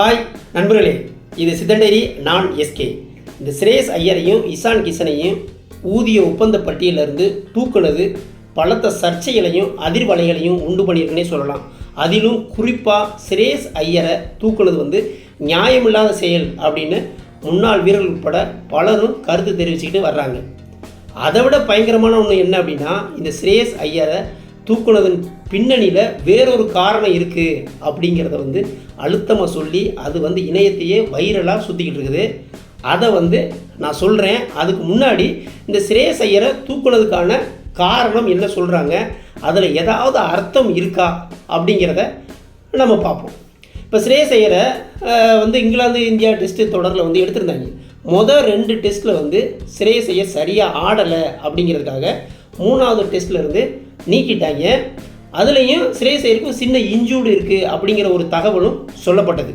Hi நண்பர்களே. இது சிதண்டேரி நான் எஸ்கே இந்த சிரேஸ் ஐயரையும் இசான் கிஷனையும் ஊதிய ஒப்பந்த பட்டியலிருந்து தூக்குனது பலத்த சர்ச்சைகளையும் அதிர்வலைகளையும் உண்டு பண்ணியிருக்குன்னே சொல்லலாம். அதிலும் குறிப்பாக ஸ்ரேயஸ் ஐயரை தூக்குனது வந்து நியாயமில்லாத செயல் அப்படின்னு முன்னாள் வீரர்கள் உட்பட பலரும் கருத்து தெரிவிச்சுக்கிட்டு வர்றாங்க. அதை விட பயங்கரமான ஒன்று என்ன அப்படின்னா இந்த சிரேஷ் ஐயரை தூக்குனதன் பின்னணியில் வேறொரு காரணம் இருக்குது அப்படிங்கிறத வந்து அழுத்தமாக சொல்லி அது வந்து இணையத்தையே வைரலாக சுற்றிக்கிட்டு இருக்குது. அதை வந்து நான் சொல்கிறேன் அதுக்கு முன்னாடி இந்த ஸ்ரேயஸ் ஐயரை தூக்குனதுக்கான காரணம் என்ன சொல்கிறாங்க அதில் ஏதாவது அர்த்தம் இருக்கா? அப்படிங்கிறத நம்ம பார்ப்போம். இப்போ ஸ்ரேயஸ் ஐயரை வந்து இங்கிலாந்து இந்தியா டெஸ்ட் தொடரில் வந்து எடுத்திருந்தாங்க. மொதல் ரெண்டு டெஸ்ட்டில் வந்து ஸ்ரேயஸ் ஐயர் சரியாக ஆடலை அப்படிங்கிறதுக்காக மூணாவது டெஸ்ட்லேருந்து நீக்கிட்டாங்க. அதுலேயும் ஸ்ரேயஸ் சின்ன இன்ஜூர்டு இருக்குது அப்படிங்கிற ஒரு தகவலும் சொல்லப்பட்டது.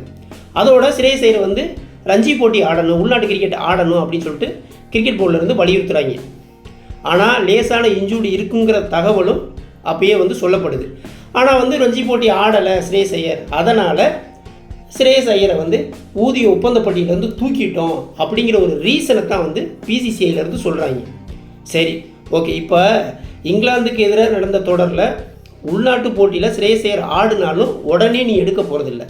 அதோட ஸ்ரேயஸ் வந்து ரஞ்சி போட்டி ஆடணும் உள்நாட்டு கிரிக்கெட் ஆடணும் அப்படின்னு சொல்லிட்டு கிரிக்கெட் போர்டில் இருந்து ஆனால் லேசான இன்ஜூர்டு இருக்குங்கிற தகவலும் அப்பயே வந்து சொல்லப்படுது. ஆனால் வந்து ரஞ்சி போட்டி ஆடலை ஸ்ரேயஸ் ஐயர் அதனால் ஸ்ரேயஸ் ஐயரை வந்து ஊதிய ஒப்பந்தப்பட்டியிலேருந்து தூக்கிட்டோம் அப்படிங்கிற ஒரு ரீசனை தான் வந்து பிசிசிஐலேருந்து சொல்கிறாங்க சரி ஓகே இப்போ இங்கிலாந்துக்கு எதிராக நடந்த தொடரில் உள்நாட்டு போட்டியில் ஸ்ரேயஸ் ஆடுனாலும் உடனே நீ எடுக்க போகிறதில்ல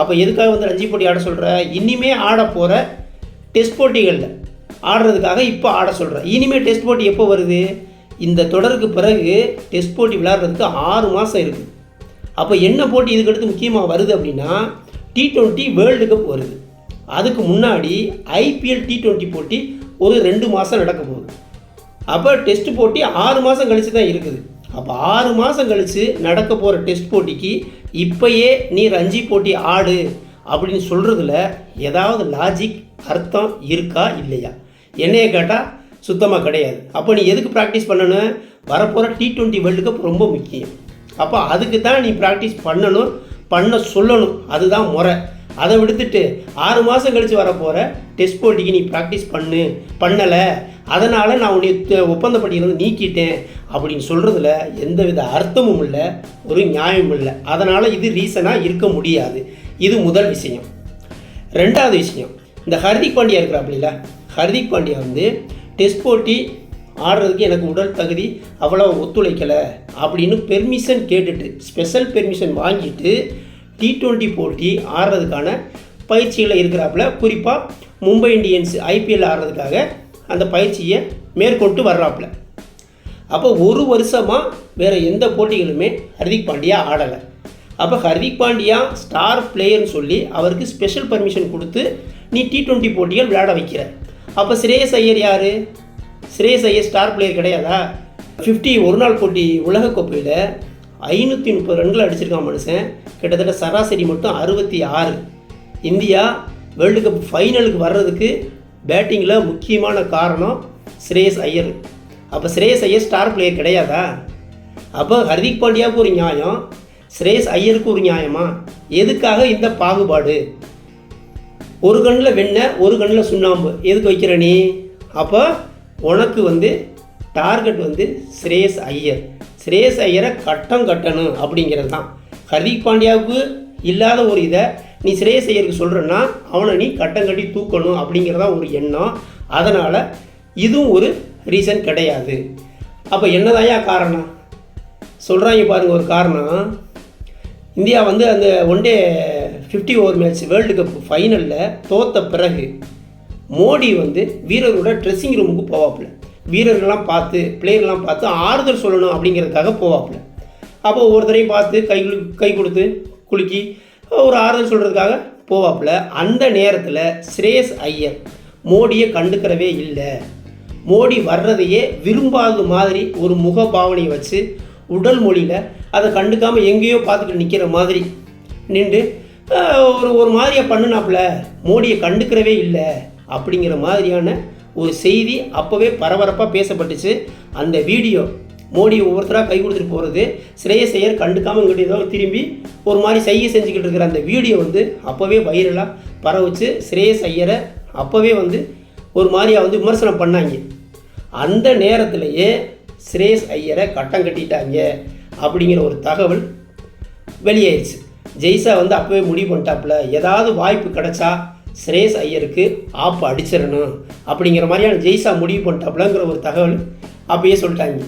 அப்போ எதுக்காக வந்து ரஞ்சி போட்டி ஆட சொல்கிற இனிமே ஆட போகிற டெஸ்ட் போட்டிகளில். ஆடுறதுக்காக இப்போ ஆட சொல்கிறேன் இனிமேல் டெஸ்ட் போட்டி எப்போ வருது? இந்த தொடருக்கு பிறகு டெஸ்ட் போட்டி விளையாடுறதுக்கு ஆறு மாதம் இருக்குது அப்போ என்ன போட்டி இதுக்கடுத்து முக்கியமாக வருது அப்படின்னா டி ட்வெண்ட்டி வேர்ல்டு கப் வருது. அதுக்கு முன்னாடி ஐபிஎல் டி ட்வெண்ட்டி போட்டி ஒரு ரெண்டு மாதம் நடக்க போகுது. அப்போ டெஸ்ட் போட்டி ஆறு மாதம் கழிச்சு தான் இருக்குது. அப்போ ஆறு மாதம் கழித்து நடக்க போகிற டெஸ்ட் போட்டிக்கு இப்பயே நீ ரஞ்சி போட்டி ஆடு அப்படின்னு சொல்கிறதுல ஏதாவது லாஜிக் அர்த்தம் இருக்கா இல்லையா? என்னைய கேட்டால் சுத்தமாக கிடையாது. அப்போ நீ எதுக்கு ப்ராக்டிஸ் பண்ணணும்? வரப்போகிற டி டுவெண்ட்டி வேர்ல்டு கப் ரொம்ப முக்கியம். அப்போ அதுக்கு தான் நீ ப்ராக்டிஸ் பண்ணணும் பண்ண சொல்லணும். அதுதான் முறை. அதை விடுத்துட்டு ஆறு மாதம் கழித்து வரப்போகிற டெஸ்ட் போட்டிக்கு நீ ப்ராக்டிஸ் பண்ணு. பண்ணலை. அதனால் நான் உன்னை த- நீக்கிட்டேன். அப்படின்னு சொல்கிறதுல எந்தவித அர்த்தமும் இல்லை ஒரு நியாயமும் இல்லை. அதனால் இது ரீசனாக இருக்க முடியாது. இது முதல் விஷயம். ரெண்டாவது விஷயம் இந்த ஹர்திக் பாண்டியா இருக்கிறாப்புல ஹர்திக் பாண்டியா வந்து டெஸ்ட் போட்டி ஆடுறதுக்கு எனக்கு உடல் தகுதி அவ்வளோ ஒத்துழைக்கலை அப்படின்னு பெர்மிஷன் கேட்டுட்டு ஸ்பெஷல் பெர்மிஷன் வாங்கிட்டு டி டுவெண்ட்டி போட்டி ஆடுறதுக்கான பயிற்சியில் இருக்கிறாப்புல குறிப்பாக மும்பை இந்தியன்ஸ் ஐபிஎல் ஆடுறதுக்காக அந்த பயிற்சியை மேற்கொண்டு வர்றாப்புல. அப்போ ஒரு வருஷமாக வேறு எந்த போட்டிகளுமே ஹர்திக் பாண்டியா ஆடலை. அப்போ ஹர்திக் பாண்டியா ஸ்டார் பிளேயர்னு சொல்லி அவருக்கு ஸ்பெஷல் பர்மிஷன் கொடுத்து நீ டி ட்வெண்ட்டி போட்டிகள் விளையாட வைக்கிற. அப்போ ஸ்ரேயஸ் ஐயர் யார்? ஸ்ரேயஸ் ஐயர் ஸ்டார் பிளேயர் கிடையாதா? ஃபிஃப்டி ஒரு நாள் போட்டி உலகக்கோப்பையில் ஐநூற்றி முப்பது ரன்கள் அடிச்சிருக்கான் மனுஷன். கிட்டத்தட்ட சராசரி மட்டும் அறுபத்தி ஆறு. இந்தியா வேர்ல்டு கப் ஃபைனலுக்கு வர்றதுக்கு பேட்டிங்கில் முக்கியமான காரணம் ஸ்ரேயஸ் ஐயர். அப்போ ஸ்ரேயஸ் ஐயர் ஸ்டார் பிளேயர் கிடையாதா? அப்போ ஹர்திக் பாண்டியாவுக்கு ஒரு நியாயம். ஸ்ரேயஸ் ஐயருக்கு ஒரு நியாயமா? எதுக்காக இந்த பாகுபாடு? ஒரு கண்ணில் வெண்ணெய் ஒரு கண்ணில் சுண்ணாம்பு. எதுக்கு வைக்கிற நீ? அப்போ உனக்கு வந்து டார்கெட் வந்து ஸ்ரேயஸ் ஐயர். ஸ்ரேயஸ் ஐயரை கட்டம் கட்டணும் அப்படிங்கிறது தான். ஹர்திக் பாண்டியாவுக்கு இல்லாத ஒரு இதை நீ ஸ்ரேயஸ் ஐயருக்கு சொல்கிறன்னா அவனை நீ கட்டம் கட்டி தூக்கணும் அப்படிங்கிறதா ஒரு எண்ணம். அதனால் இதுவும் ஒரு ரீசன் கிடையாது. அப்போ என்னதாயா காரணம்? சொல்கிறாங்க பாருங்கள் ஒரு காரணம். இந்தியா வந்து அந்த one day fifty over match world cup ஃபைனலில் தோத்த பிறகு மோடி வந்து வீரரோட ட்ரெஸ்ஸிங் ரூமுக்கு போவாப்புல. வீரர்கள்லாம் பார்த்து பிளேயர்லாம் பார்த்து ஆறுதல் சொல்லணும் அப்படிங்கிறதுக்காக போவாப்புல. அப்போ ஒவ்வொருத்தரையும் பார்த்து கை கை கொடுத்து குலுக்கி ஒரு ஆறுதல் சொல்கிறதுக்காக போவாப்புல. அந்த நேரத்தில் ஸ்ரேஸ் ஐயர் மோடியை கண்டுக்கிறவே இல்லை. மோடி வர்றதையே விரும்பாத மாதிரி ஒரு முக பாவனையை வச்சு உடல் மொழியில் அதை கண்டுக்காமல் எங்கேயோ பார்த்துட்டு நிற்கிற மாதிரி நின்று ஒரு ஒரு மாதிரியை பண்ணுனாப்புல. மோடியை கண்டுக்கிறவே இல்லை அப்படிங்கிற மாதிரியான ஒரு செய்தி அப்போவே பரபரப்பாக பேசப்பட்டுச்சு. அந்த வீடியோ மோடி ஒவ்வொருத்தராக கை கொடுத்துட்டு போகிறது ஸ்ரேயஸ் ஐயர் கண்டுக்காமல் இங்கிட்ட ஏதோ திரும்பி ஒரு மாதிரி செய்கை செஞ்சுக்கிட்டு இருக்கிற அந்த வீடியோ வந்து அப்போவே வைரலாக பரவிச்சு. ஸ்ரேயஸ் ஐயரை அப்போவே வந்து ஒரு மாதிரியாக வந்து விமர்சனம் பண்ணாங்க. அந்த நேரத்திலேயே ஸ்ரேயஸ் ஐயரை கட்டம் கட்டிட்டாங்க அப்படிங்கிற ஒரு தகவல் வெளியாயிடுச்சு ஜெய்ஸா வந்து அப்போவே முடிவு பண்ணிட்டாப்புல. ஏதாவது வாய்ப்பு கிடைச்சா ஸ்ரேஸ் ஐயருக்கு ஆப் அடிச்சிடணும் அப்படிங்கிற மாதிரியான ஜெய்ஸா முடிவு பண்ணிட்டாப்லங்கிற ஒரு தகவல் அப்பயே சொல்லிட்டாங்க.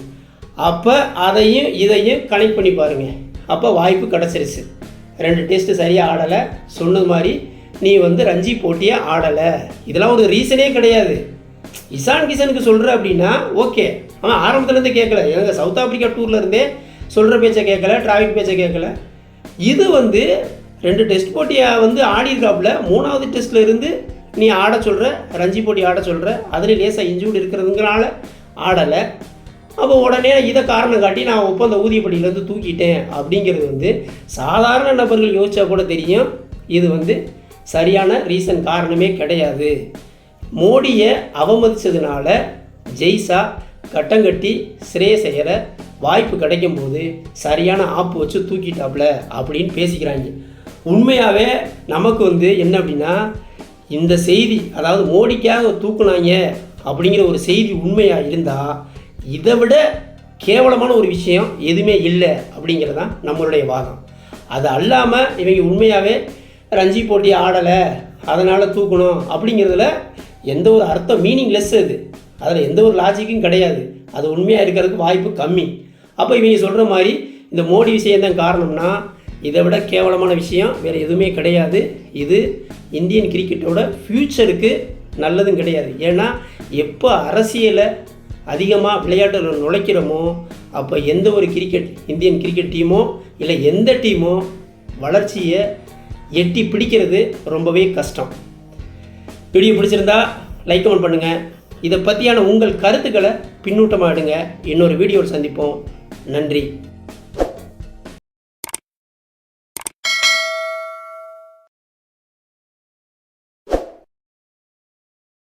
அப்போ அதையும் இதையும் கனெக்ட் பண்ணி பாருங்க. அப்போ வாய்ப்பு கிடச்சிருச்சு. ரெண்டு டெஸ்ட்டு சரியாக ஆடலை. சொன்னது மாதிரி நீ வந்து ரஞ்சி போட்டியே ஆடலை. இதெல்லாம் ஒரு ரீசனே கிடையாது. இசான் கிஷனுக்கு சொல்கிற அப்படின்னா ஓகே அவன் ஆரம்பத்துலேருந்து கேட்கல எனக்கு சவுத் ஆப்பிரிக்கா டூர்லேருந்தே சொல்கிற பேச்சை கேட்கல டிராஃபிக் பேச்சை கேட்கல இது வந்து ரெண்டு டெஸ்ட் போட்டியை வந்து ஆடியிருக்காப்புல. மூணாவது டெஸ்ட்டில் இருந்து நீ ஆட சொல்கிற ரஞ்சி போட்டி ஆட சொல்கிற அதில் லேசாக இன்ஜூர்டு இருக்கிறதுங்கிறனால ஆடலை. அப்போ உடனே இதை காரணம் காட்டி நான் ஒப்பந்த ஊதியப்படியிலேருந்து தூக்கிட்டேன் அப்படிங்கிறது வந்து சாதாரண நபர்கள் யோசிச்சா கூட தெரியும். இது வந்து சரியான ரீசன் காரணமே கிடையாது. மோடியை அவமதித்ததுனால ஜெய்ஸா கட்டங்கட்டி ஸ்ரேஸ் ஐயரை வாய்ப்பு கிடைக்கும் போது சரியான ஆப்பு வச்சு தூக்கிட்டாப்ல அப்படின்னு பேசிக்கிறாங்க. உண்மையாகவே நமக்கு வந்து என்ன அப்படின்னா இந்த செய்தி அதாவது மோடிக்காக தூக்குனாங்க அப்படிங்கிற ஒரு செய்தி உண்மையாக இருந்தால் இதை விட கேவலமான ஒரு விஷயம் எதுவுமே இல்லை அப்படிங்கிறது தான் நம்மளுடைய வாதம். அது அல்லாமல் இவங்க உண்மையாகவே ரஞ்சி போட்டி ஆடலை அதனால் தூக்கணும் அப்படிங்கிறதுல எந்த ஒரு அர்த்தம் மீனிங்லெஸ் அது. அதில் எந்த ஒரு லாஜிக்கும் கிடையாது. அது உண்மையாக இருக்கிறதுக்கு வாய்ப்பு கம்மி. அப்போ இவங்க சொல்கிற மாதிரி இந்த மோடி விஷயம் தான் காரணம்னா இதை விட கேவலமான விஷயம் வேறு எதுவுமே கிடையாது. இது இந்தியன் கிரிக்கெட்டோட ஃப்யூச்சருக்கு நல்லதும் கிடையாது. ஏன்னா எப்போ அரசியலை அதிகமாக விளையாட்டுல நுழைக்கிறோமோ அப்போ எந்த ஒரு கிரிக்கெட் இந்தியன் கிரிக்கெட் டீமோ இல்லை எந்த டீமோ வளர்ச்சியை எட்டி பிடிக்கிறது ரொம்பவே கஷ்டம். வீடியோ பிடிச்சிருந்தா லைக் கமெண்ட் பண்ணுங்கள் இதை பற்றியான உங்கள் கருத்துக்களை பின்னூட்டமாக எடுங்க. இன்னொரு வீடியோவில் சந்திப்போம். நன்றி.